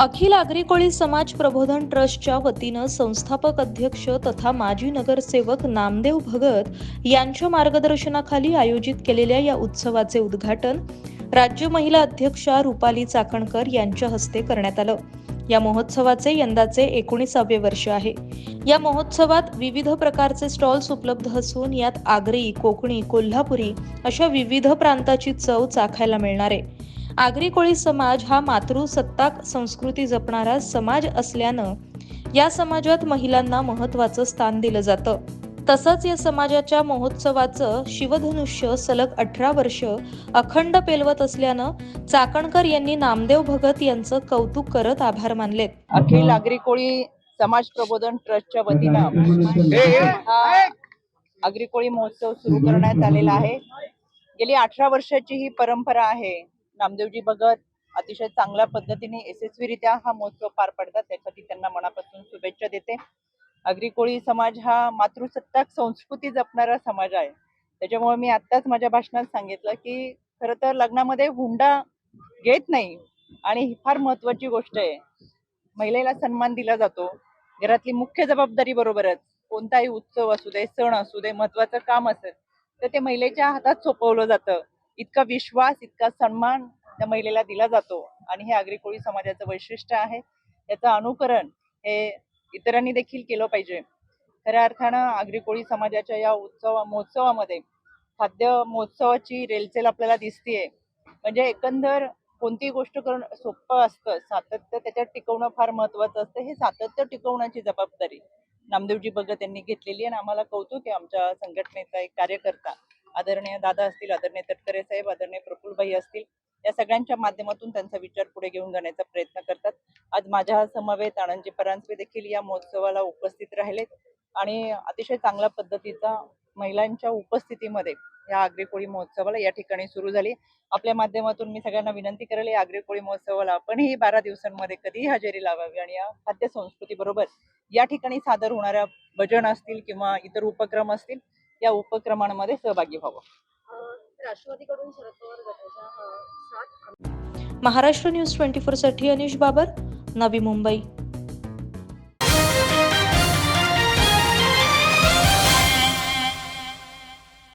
अखिल आगरी समाज प्रबोधन ट्रस्टच्या वतीनं संस्थापक अध्यक्ष तथा माजी नगरसेवक नामदेव भगत यांच्या मार्गदर्शनाखाली आयोजित केलेल्या या उत्सवाचे उद्घाटन राज्य महिला अध्यक्षा रुपाली चाकणकर यांच्या हस्ते करण्यात आलं. या महोत्सवाचे यंदाचे एकोणीसावे वर्ष आहे. या महोत्सवात विविध प्रकारचे स्टॉल्स उपलब्ध असून यात आगरी कोकणी कोल्हापुरी अशा विविध प्रांताची चव चाखायला मिळणार आहे. आगरी कोळी समाज हा मातृसत्ताक संस्कृती जपणारा समाज असल्यानं या समाजात महिलांना महत्त्वाचं स्थान दिलं जातं. तसंच या समाजाच्या महोत्सवाचं शिवधनुष्य सलग अठरा वर्ष अखंड पेलवत असल्यानं चाकणकर यांनी नामदेव भगत यांचं कौतुक करत आभार मानलेत. अखिल आगरी कोळी समाज प्रबोधन ट्रस्टच्या वतीनं हा आगरी कोळी महोत्सव सुरू करण्यात आलेला आहे. गेली अठरा वर्षाची ही परंपरा आहे. नामदेवजी भगत अतिशय चांगल्या पद्धतीने यशस्वीरित्या हा महोत्सव पार पडतात त्यासाठी त्यांना मनापासून शुभेच्छा देते. आगरी कोळी समाज हा मातृसत्ताक संस्कृती जपणारा समाज आहे. त्याच्यामुळे मी आत्ताच माझ्या भाषणात सांगितलं की खरं तर लग्नामध्ये हुंडा घेत नाही आणि ही फार महत्वाची गोष्ट आहे. महिलेला सन्मान दिला जातो. घरातली मुख्य जबाबदारी बरोबरच. कोणताही उत्सव असू दे सण असू दे महत्वाचं काम असेल तर ते महिलेच्या हातात सोपवलं जातं. इतका विश्वास इतका सन्मान त्या महिलेला दिला जातो. आणि हे आगरी कोळी समाजाचं वैशिष्ट्य आहे. याचं अनुकरण हे इतरांनी देखील केलं पाहिजे. खऱ्या अर्थानं आगरी कोळी समाजाच्या या उत्सवा महोत्सवामध्ये खाद्य महोत्सवाची रेलचेल आपल्याला दिसतीये. म्हणजे एकंदर कोणतीही गोष्ट करणं सोपं असतं. सातत्य त्याच्यात टिकवणं फार महत्वाचं असतं. हे सातत्य टिकवण्याची जबाबदारी नामदेवजी भगत यांनी घेतलेली आहे आणि आम्हाला कौतुक आहे आमच्या संघटनेचा एक कार्यकर्ता. आदरणीय दादा असतील आदरणीय तटकरे साहेब आदरणीय प्रफुलबाई असतील या सगळ्यांच्या माध्यमातून त्यांचा विचार पुढे घेऊन जाण्याचा प्रयत्न करतात. आज माझ्या समवेत आनंदजी परांजपे देखील या महोत्सवाला उपस्थित राहिलेत आणि अतिशय चांगल्या पद्धतीचा महिलांच्या उपस्थितीमध्ये या आग्री कोळी महोत्सवाला या ठिकाणी सुरू झाली. आपल्या माध्यमातून मी सगळ्यांना विनंती करेल या आग्री कोळी महोत्सवाला आपणही बारा दिवसांमध्ये कधीही हजेरी लावावी आणि या खाद्य संस्कृती बरोबर या ठिकाणी सादर होणाऱ्या भजन असतील किंवा इतर उपक्रम असतील या उपक्रमांमध्ये सहभागी व्हावं. राष्ट्रवादीकडून शरद पवार गटाच्या अ, सात महाराष्ट्र न्यूज ट्वेंटी साठी अनिश बाबर नवी मुंबई.